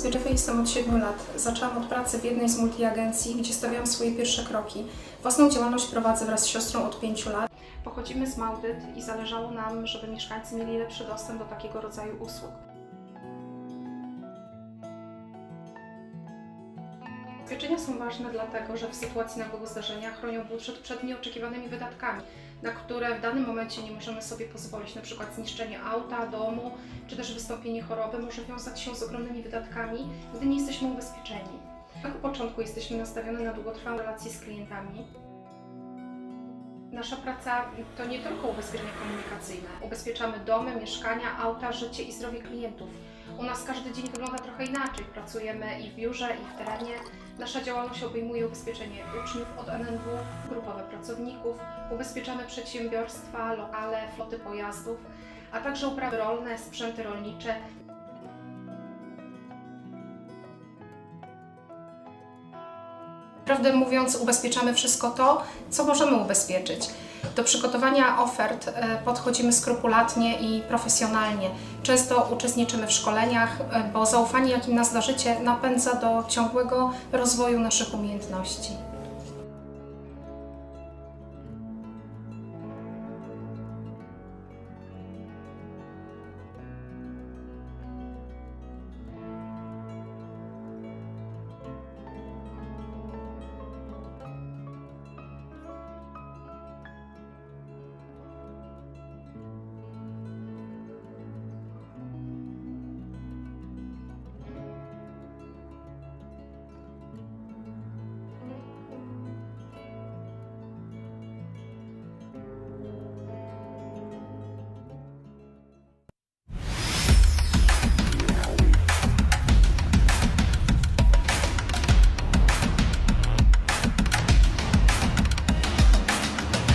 ubezpieczeniowej jestem od 7 lat. Zaczęłam od pracy w jednej z multiagencji, gdzie stawiałam swoje pierwsze kroki. Własną działalność prowadzę wraz z siostrą od 5 lat. Pochodzimy z Małdyt i zależało nam, żeby mieszkańcy mieli lepszy dostęp do takiego rodzaju usług. Ubezpieczenia są ważne dlatego, że w sytuacji nagłego zdarzenia chronią budżet przed nieoczekiwanymi wydatkami, na które w danym momencie nie możemy sobie pozwolić. Na przykład zniszczenie auta, domu, czy też wystąpienie choroby może wiązać się z ogromnymi wydatkami, gdy nie jesteśmy ubezpieczeni. Od początku jesteśmy nastawione na długotrwałe relacje z klientami. Nasza praca to nie tylko ubezpieczenia komunikacyjne. Ubezpieczamy domy, mieszkania, auta, życie i zdrowie klientów. U nas każdy dzień wygląda trochę inaczej. Pracujemy i w biurze, i w terenie. Nasza działalność obejmuje ubezpieczenie uczniów od NNW, grupowe pracowników, ubezpieczamy przedsiębiorstwa, lokale, floty pojazdów, a także uprawy rolne, sprzęty rolnicze. Prawdę mówiąc, ubezpieczamy wszystko to, co możemy ubezpieczyć. Do przygotowania ofert e, podchodzimy skrupulatnie i profesjonalnie. Często uczestniczymy w szkoleniach, e, bo zaufanie, jakim nas darzycie, napędza do ciągłego rozwoju naszych umiejętności.